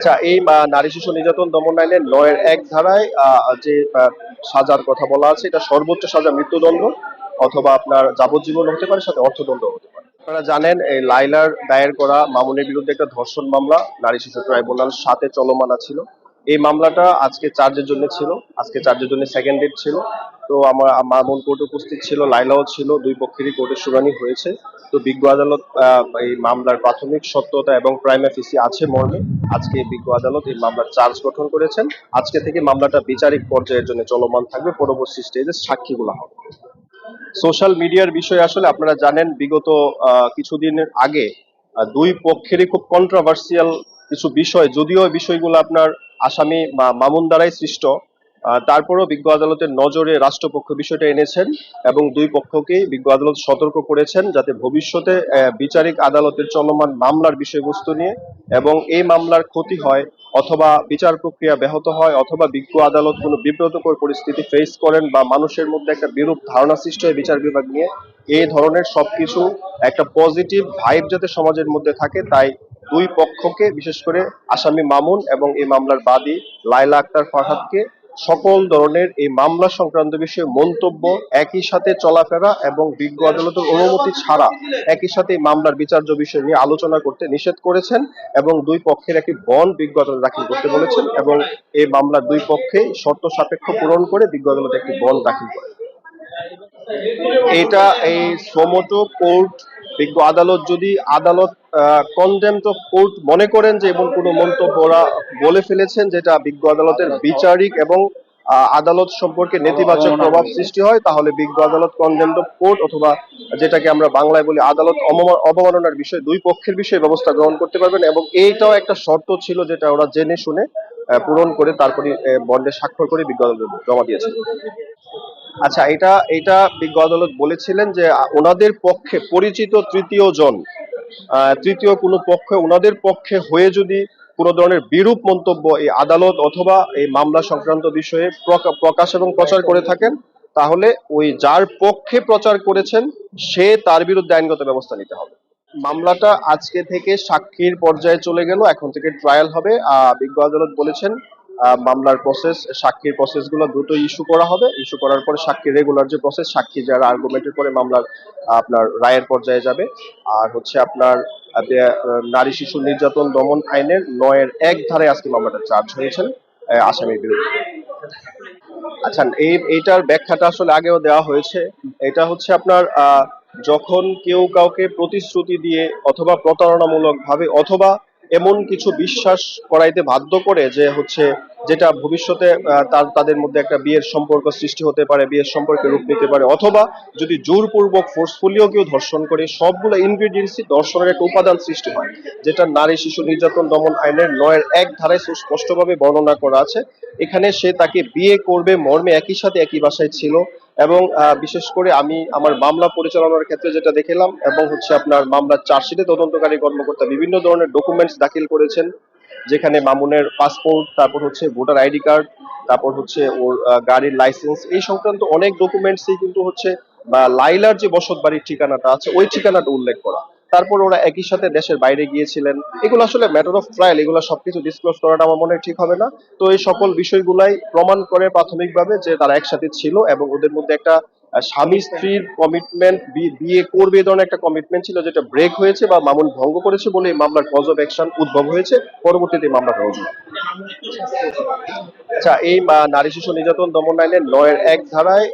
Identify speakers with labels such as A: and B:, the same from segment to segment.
A: আচ্ছা এই নারী শিশু নির্যাতন দমন আইনের নয়ের এক ধারায় যে সাজার কথা বলা আছে, এটা সর্বোচ্চ সাজা মৃত্যুদণ্ড অথবা আপনার যাবজ্জীবন হতে পারে, সাথে অর্থদণ্ড হতে পারে। আপনারা জানেন, এই লাইলার দায়ের করা মামুনের বিরুদ্ধে একটা ধর্ষণ মামলা, নারী শিশু ট্রাইব্যুনাল সাথে চলমানা ছিল এই মামলাটা আজকে চার্জের জন্য ছিল, আজকে চার্জের জন্য সেকেন্ড ডেট ছিল। তো আমার মামুন কোর্ট উপস্থিত ছিল লাইলাও ছিল, দুই পক্ষেরই কোর্টের শুনানি হয়েছে। তো বিজ্ঞ আদালত এই মামলার প্রাথমিক সত্যতা এবং প্রাইম এফিসি আছে মর্মে। আজকে বিজ্ঞ আদালত এই মামলার চার্জ গঠন করেছেন। আজকে থেকে মামলাটা বিচারিক পর্যায়ের জন্য চলমান থাকবে। পরবর্তী স্টেজে সাক্ষীগুলো হবে। সোশ্যাল মিডিয়ার বিষয়ে আসলে আপনারা জানেন, বিগত কিছুদিনের আগে দুই পক্ষেরই খুব কন্ট্রোভার্সিয়াল কিছু বিষয়, যদিও বিষয়গুলো আপনার আসামি মামুন দ্বারাই সৃষ্ট। তারপরেও বিজ্ঞ আদালতের নজরে রাষ্ট্রপক্ষ বিষয়টা এনেছেন এবং দুই পক্ষকেই বিজ্ঞ আদালত সতর্ক করেছেন যাতে ভবিষ্যতে বিচারিক আদালতের চলমান মামলার বিষয়বস্তু নিয়ে এবং এই মামলার ক্ষতি হয় অথবা বিচার প্রক্রিয়া ব্যাহত হয় অথবা বিজ্ঞ আদালত কোনো বিব্রতকর পরিস্থিতি ফেস করেন বা মানুষের মধ্যে একটা বিরূপ ধারণা সৃষ্টি হয় বিচার বিভাগ নিয়ে, এই ধরনের সবকিছু একটা পজিটিভ ভাইব যাতে সমাজের মধ্যে থাকে, তাই দুই পক্ষকে বিশেষ করে আসামি মামুন এবং এই মামলার বাদী লাইলা আক্তার ফারহাদকে সকল ধরনের এই মামলা সংক্রান্ত বিষয়ে মন্তব্য একই সাথে চলাফেরা এবং বিজ্ঞ আদালতের অনুমতি ছাড়া একই সাথে মামলার বিচার্য বিষয় নিয়ে আলোচনা করতে নিষেধ করেছেন এবং দুই পক্ষের একটি বন বিজ্ঞ আদালত দাখিল করতে বলেছেন এবং এই মামলার দুই পক্ষে শর্ত সাপেক্ষ পূরণ করে বিজ্ঞ আদালত একটি বন্ড দাখিল করে। এটা এই সোমোটো কোর্ট বিজ্ঞ আদালত যদি আদালত কন্ডেমড অফ কোর্ট মনে করেন যে এমন কোনো মন্তব্য ওরা বলে ফেলেছেন যেটা বিজ্ঞ আদালতের বিচারিক এবং আদালত সম্পর্কে নেতিবাচক প্রভাব সৃষ্টি হয় তাহলে বিজ্ঞ আদালত কন্ডেমড অফ কোর্ট অথবা যেটাকে আমরা বাংলায় বলি আদালত অবমাননার বিষয়ে দুই পক্ষের বিষয়ে ব্যবস্থা গ্রহণ করতে পারবেন এবং এইটাও একটা শর্ত ছিল যেটা ওরা জেনে শুনে পূরণ করে তারপরে বন্ডে স্বাক্ষর করে বিজ্ঞ আদালতে জমা দিয়েছে আচ্ছা এটা এটা বিজ্ঞ আদালত বলেছিলেন যে ওনাদের পক্ষে পরিচিত তৃতীয় জন তৃতীয় কোনো পক্ষ ওনাদের পক্ষে হয়ে যদি কোনো ধরনের বিরূপ মন্তব্য এই আদালত অথবা এই মামলা সংক্রান্ত বিষয়ে প্রকাশ এবং প্রচার করে থাকেন তাহলে ওই যার পক্ষে প্রচার করেছেন সে তার বিরুদ্ধে আইনগত ব্যবস্থা নিতে হবে। মামলাটা আজকে থেকে সাক্ষীর পর্যায়ে চলে গেল এখন থেকে ট্রায়াল হবে। আহ, বিজ্ঞ আদালত বলেছেন মামলার প্রসেস সাক্ষীর প্রসেসগুলো দ্রুত ইস্যু করা হবে। ইস্যু করার পরে সাক্ষীর রেগুলার যে প্রসেস সাক্ষী যারা আর্গুমেন্টের পরে মামলার আপনার রায়ের পর্যায়ে যাবে। আর হচ্ছে আপনার নারী শিশু নির্যাতন দমন আইনের নয়ের এক ধারে আজকে মামলাটা চার্জ হয়েছেন আসামির বিরুদ্ধে। আচ্ছা এই, এইটার ব্যাখ্যাটা আসলে আগেও দেওয়া হয়েছে। এটা হচ্ছে আপনার যখন কেউ কাউকে প্রতিশ্রুতি দিয়ে অথবা প্রতারণামূলক ভাবে অথবা এমন কিছু বিশ্বাস করাইতে বাধ্য করে যে হচ্ছে যেটা ভবিষ্যতে তাদের মধ্যে একটা বিয়ের সম্পর্ক সৃষ্টি হতে পারে, বিয়ের সম্পর্কে রূপ নিতে পারে, অথবা যদি জোরপূর্বক ফোর্সফুলিও কেউ ধর্ষণ করে, সবগুলো ইনগ্রিডিয়েন্টসই ধর্ষণের একটা উপাদান সৃষ্টি হয়, যেটা নারী, শিশু নির্যাতন, দমন আইনের নয়ের এক ধারায় সুস্পষ্টভাবে বর্ণনা করা আছে। এখানে সে তাকে বিয়ে করবে, মর্মে একই সাথে একই বাসায় ছিল এবং বিশেষ করে আমি আমার মামলা পরিচালনার ক্ষেত্রে যেটা দেখলাম এবং হচ্ছে আপনার মামলা চার্জশিটে তদন্তকারী কর্মকর্তা বিভিন্ন ধরনের ডকুমেন্টস দাখিল করেছেন, যেখানে মামুনের পাসপোর্ট তারপর হচ্ছে ভোটার আইডি কার্ড তারপর হচ্ছে ওর গাড়ির লাইসেন্স এই সংক্রান্ত অনেক ডকুমেন্টসই কিন্তু হচ্ছে, বা লাইলার যে বসত বাড়ির ঠিকানাটা আছে, ওই ঠিকানাটা উল্লেখ করা। তারপর ওরা একই সাথে দেশের বাইরে গিয়েছিলেন। এগুলো আসলে ম্যাটার অফ ট্রায়াল এগুলো সবকিছু ডিসক্লোজ করাটা আমার মনে ঠিক হবে না। তো এই সকল বিষয়গুলাই প্রমাণ করে প্রাথমিকভাবে যে তারা একসাথে ছিল এবং ওদের মধ্যে একটা স্বামী স্ত্রীর কমিটমেন্ট বিয়ে করবে ধরনের একটা কমিটমেন্ট ছিল যেটা ব্রেক হয়েছে বা মামুন ভঙ্গ করেছে বলে এই মামলার কজ অফ অ্যাকশন উদ্ভব হয়েছে। পরবর্তীতে এই মামলাটা রুজু আচ্ছা এই নারী শিশু নির্যাতন দমন আইনের নয়ের এক ধারায়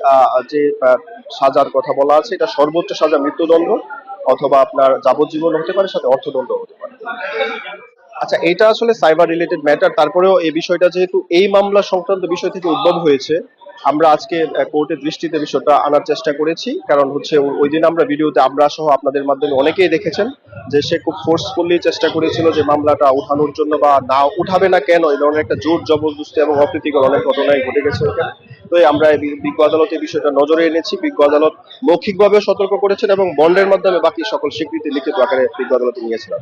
A: যে সাজার কথা বলা আছে, এটা সর্বোচ্চ সাজা মৃত্যুদণ্ড। অথবা আপনার যাবজ্জীবন হতে পারে, সাথে অর্থদণ্ড হতে পারে। আচ্ছা এটা আসলে সাইবার রিলেটেড ম্যাটার তারপরেও এই বিষয়টা যেহেতু এই মামলা সংক্রান্ত বিষয় থেকে উদ্ভব হয়েছে, আমরা আজকে কোর্টের দৃষ্টিতে বিষয়টা আনার চেষ্টা করেছি। কারণ হচ্ছে ওই দিন আমরা ভিডিওতে আমরা সহ আপনাদের মাধ্যমে অনেকেই দেখেছেন যে সে খুব ফোর্সফুলি চেষ্টা করেছিল যে মামলাটা উঠানোর জন্য বা না উঠাবে না কেন, এই ধরনের একটা জোর জবরদস্তি এবং অপ্রীতিকর অনেক ঘটনাই ঘটে গেছে ওখানে আমরা বিজ্ঞ আদালতের এই বিষয়টা নজরে এনেছি। বিজ্ঞ আদালত মৌখিকভাবে সতর্ক করেছেন এবং বন্ডের মাধ্যমে বাকি সকল স্বীকৃতি লিখিত আকারে বিজ্ঞ আদালতে নিয়েছেন